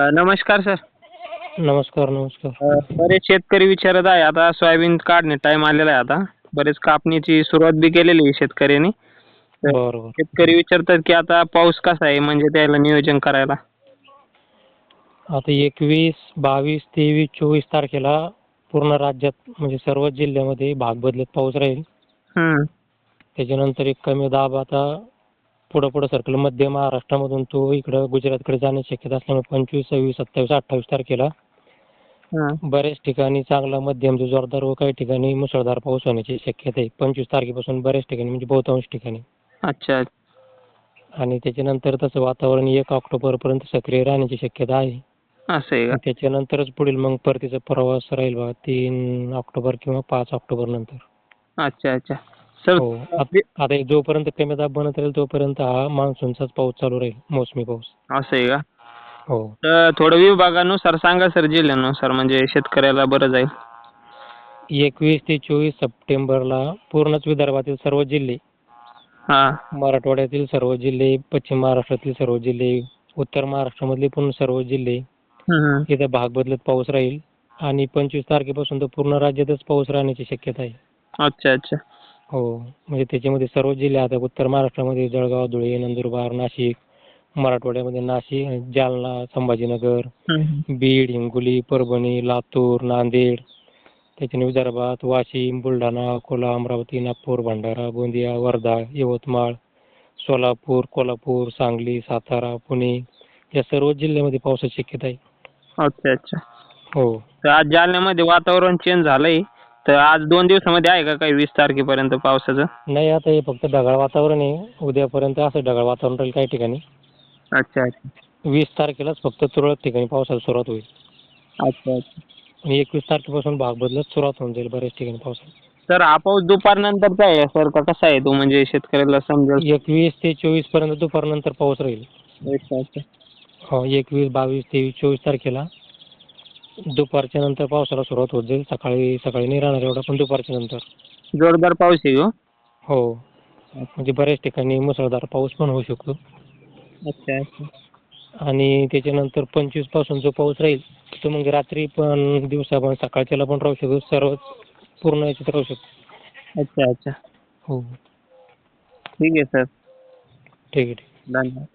अ, नमस्कार सर. नमस्कार नमस्कार. अ, बरेच शेतकरी विचारत आहे आता सोयाबीन काढणे टाइम आलेला आहे आता. बरेच कापणीची सुरुवात बी केलेली आहे शेतकऱ्यांनी. तर बरं बरं शेतकरी विचारतात की आता पाऊस कसा आहे म्हणजे त्याला नियोजन करायला. आता एकवीस बावीस तेवीस चोवीस तारखेला पूर्ण राज्यात म्हणजे सर्व जिल्ह्यामध्ये भाग बदलत पाऊस राहील. हम्म. त्याच्यानंतर एक कमी दाब आता पुढं पुढं सरकल मध्य महाराष्ट्रामधून तो इकडं गुजरातकडे जाण्याची शक्यता असल्यामुळे पंचवीस सव्वीस सत्तावीस अठ्ठावीस तारखेला. बऱ्याच ठिकाणी चांगला मध्यम ते जोरदार व काही ठिकाणी मुसळधार पाऊस होण्याची शक्यता आहे. पंचवीस तारखेपासून बऱ्याच ठिकाणी म्हणजे बहुतांश ठिकाणी. अच्छा. आणि त्याच्यानंतर तसं वातावरण एक ऑक्टोबरपर्यंत सक्रिय राहण्याची शक्यता आहे. असं त्याच्यानंतरच पुढील मग परतीचा प्रवास राहील बा तीन ऑक्टोबर किंवा पाच ऑक्टोबर नंतर. अच्छा अच्छा. सर हो. आत- आता हे जोपर्यंत कमी दाब बनत राहील तोपर्यंत हा मान्सूनचाच पाऊस चालू राहील मोसमी पाऊस. असं आहे का? हो. तर थोडं विभागानुसार सांगा सर जिल्ह्यानुसार म्हणजे शेतकऱ्याला बरं जाईल. एकवीस ते चोवीस सप्टेंबरला पूर्णच विदर्भातील सर्व जिल्हे हा. मराठवाड्यातील सर्व जिल्हे पश्चिम महाराष्ट्रातील सर्व जिल्हे उत्तर महाराष्ट्रामधले पूर्ण सर्व जिल्हे हम्म. इथे भाग बदलत पाऊस राहील. आणि पंचवीस तारखेपासून तर पूर्ण राज्यातच पाऊस राहण्याची शक्यता आहे. अच्छा अच्छा. हो. म्हणजे त्याच्यामध्ये सर्व जिल्हे आता उत्तर महाराष्ट्रामध्ये जळगाव धुळे नंदुरबार नाशिक मराठवाड्यामध्ये नाशिक जालना संभाजीनगर. बीड हिंगोली परभणी लातूर नांदेड त्याच्याने विदर्भात वाशिम बुलढाणा अकोला अमरावती नागपूर भंडारा गोंदिया वर्धा यवतमाळ सोलापूर कोल्हापूर सांगली सातारा पुणे या सर्व जिल्ह्यामध्ये पावसाची शक्यता आहे. अच्छा अच्छा. हो. तर आज जालन्यामध्ये वातावरण चेंज झालंय. तर आज दोन दिवसामध्ये आहे का काही वीस तारखेपर्यंत पावसाचं? नाही आता हे फक्त ढगाळ वातावरण आहे. उद्यापर्यंत असं ढगाळ वातावरण राहील काही ठिकाणी. अच्छा अच्छा. वीस तारखेलाच फक्त तुरळक ठिकाणी पावसाला सुरुवात होईल. अच्छा अच्छा. आणि एकवीस तारखेपासून भाग बदलत सुरुवात होऊन जाईल बऱ्याच ठिकाणी पावसाला. सर हा पाऊस दुपारनंतरचा आहे सर का कसा आहे तो? म्हणजे शेतकऱ्याला समजेल एकवीस ते चोवीसपर्यंत दुपारनंतर पाऊस राहील. अच्छा अच्छा. हो एकवीस बावीस तेवीस चोवीस तारखेला. दुपारच्या नंतर पावसाला सुरुवात होत जाईल. सकाळी सकाळी नाही राहणार एवढा पण दुपारच्या नंतर. जोरदार पाऊस आहे हो? हो. म्हणजे बऱ्याच ठिकाणी मुसळधार पाऊस पण होऊ शकतो. अच्छा अच्छा. आणि त्याच्यानंतर पंचवीसपासून जो पाऊस राहील तो मग रात्री पण दिवसा पण सकाळच्याला पण राहू शकतो. सर्व पूर्ण याच्यात राहू शकतो. अच्छा अच्छा. हो. ठीक आहे सर. ठीक आहे ठीक आहे. धन्यवाद.